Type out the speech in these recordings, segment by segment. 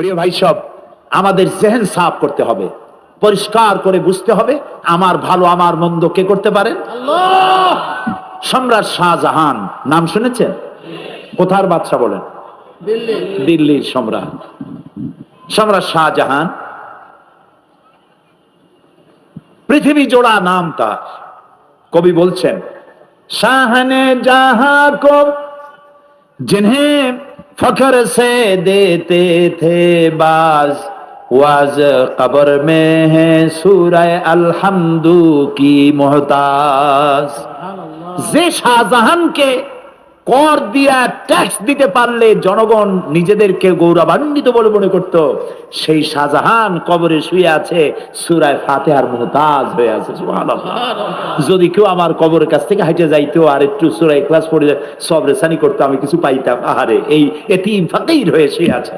প্রিয় ভাই সব আমাদের জেহেন সাফ করতে হবে। পরিষ্কার করে বুঝতে হবে আমার ভালো আমার মন্দ কে করতে পারেন সম্রাট শাহজাহান নাম শুনেছেন? কোথার বাদশা বলেন? দিল্লির। সম্রাট। সম্রাট শাহজাহান পৃথিবী জোড়া নাম তার। কবি বলছেন শাহনে জাহা فخر سے دیتے تھے باز واز قبر میں ہے سورہ الحمد کی محتاج زی شاہ جہان کے কর দিয়া ট্যাক্স দিতে পারলে জনগণ নিজেদেরকে গৌরবান্বিত বলে মনে করত। সেই শাহজাহান কবরে শুয়ে আছে, সুরায় ফাতেহার মোহতাজ হয়ে আছে যদি কেউ আমার কবরের কাছ থেকে হাইটে যাইতো আর একটু সুরায় ক্লাস পড়ে সব রেসানি করতো, আমি কিছু পাইতাম। আহারে, এই এতিম ফাকির হয়ে শুয়ে আছে।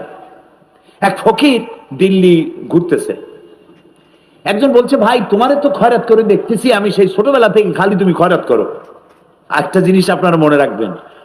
এক ফকির দিল্লি ঘুরতেছে। একজন বলছে, ভাই, তোমারে তো খয়রাত করে দেখতেছি, আমি সেই ছোটবেলা থেকে খালি তুমি খয়রাত করো। একটা জিনিস আপনারা মনে রাখবেন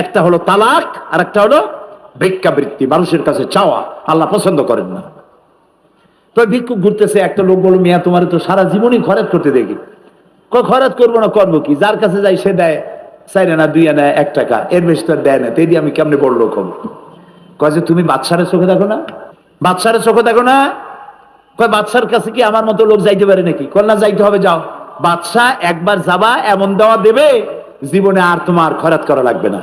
একটা হলো তালাক আর একটা হলো ভিক্ষাবৃত্তি, মানুষের কাছে চাওয়া। আল্লাহ পছন্দ করেন না। তো ভিক্ষুক ঘুরতেছে, একটা লোক বলো মিয়া, তোমার তো সারা জীবনই খরচ করতে দেখি। খরচ করব না, করব কি? যার কাছে যাই, সে দেয় চাই না দুই আনা, এক টাকা। এর বেশি তো দেয় না তেই দিয়ে আমি কেমনে বড় লোক হব? কয় যে, তুমি বাচ্চারে চোখে দেখো না? বাচ্চারে চোখে দেখো না? কয় বাদশার কাছে কি আমার মতো লোক যাইতে পারে নাকি? কয়, না, যাইতে হবে, যাও। বাদশা একবার যাবা, এমন দেওয়া দেবে, জীবনে আর তোমার খরাত করা লাগবে না।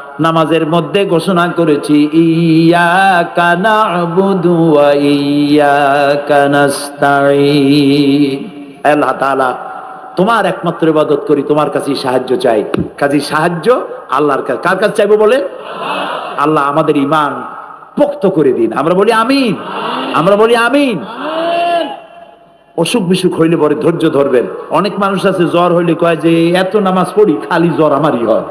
নামাজের মধ্যে ঘোষণা করেছি ইয়া কানা ইয়া কানাস্তাইন আল্লাহ তাআলা, তোমার একমাত্র ইবাদত করি, তোমার কাছেই সাহায্য চাই। কাজে সাহায্য আল্লাহর কাছে। কার কাছে চাইব বলে আল্লাহ আমাদের ইমান পোক্ত করে দিন। আমরা বলি আমিন। আমরা বলি আমিন। অসুখ বিসুখ হইলে পরে ধৈর্য ধরবেন। অনেক মানুষ আছে, জ্বর হইলে কয় যে, এত নামাজ পড়ি, খালি জ্বর আমারই হয়।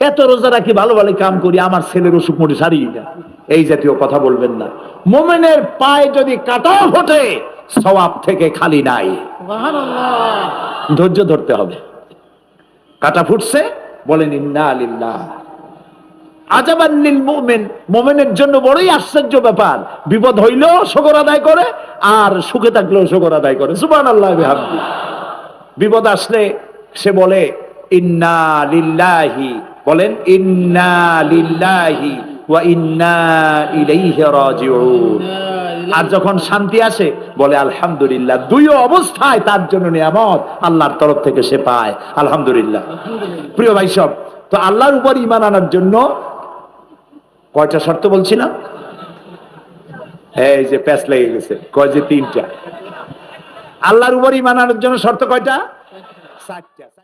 এত রোজা রাখি, ভালো ভালো কাম করি, আমার ছেলের অসুখ মোটে সারি না এই জাতীয় কথা বলবেন না। মোমেনের পায়ে যদি কাটা ফোটে, সওয়াব থেকে খালি নাই। ধৈর্য ধরতে হবে। কাটা ফুটছে, বলেন, ইন্না আলিল্লাহ আজাবান্নিল মুমিন, মুমিনের জন্য বড়ই আশ্চর্য ব্যাপার। বিপদ হইলেও শকর আদায় করে, আর সুখে থাকলেও শকর আদায় করে। সুবহানাল্লাহ, বিহামদি। বিপদ আসলে সে বলে, ইন্না লিল্লাহি। বলেন ওয়া ইন্না ইলাইহি রাজিউন। আর যখন শান্তি আসে, বলে, আলহামদুলিল্লাহ। দুই অবস্থায় তার জন্য নিয়ামত আল্লাহর তরফ থেকে সে পায়। আলহামদুলিল্লাহ। প্রিয় ভাই সব, তো আল্লাহর উপর ইমান আনার জন্য কয়টা শর্ত বলছি না? এই যে প্যাচ লেগে গেছে, কয় যে তিনটা? আল্লাহর উপর ইমান আনার জন্য শর্ত কয়টা? চারটা।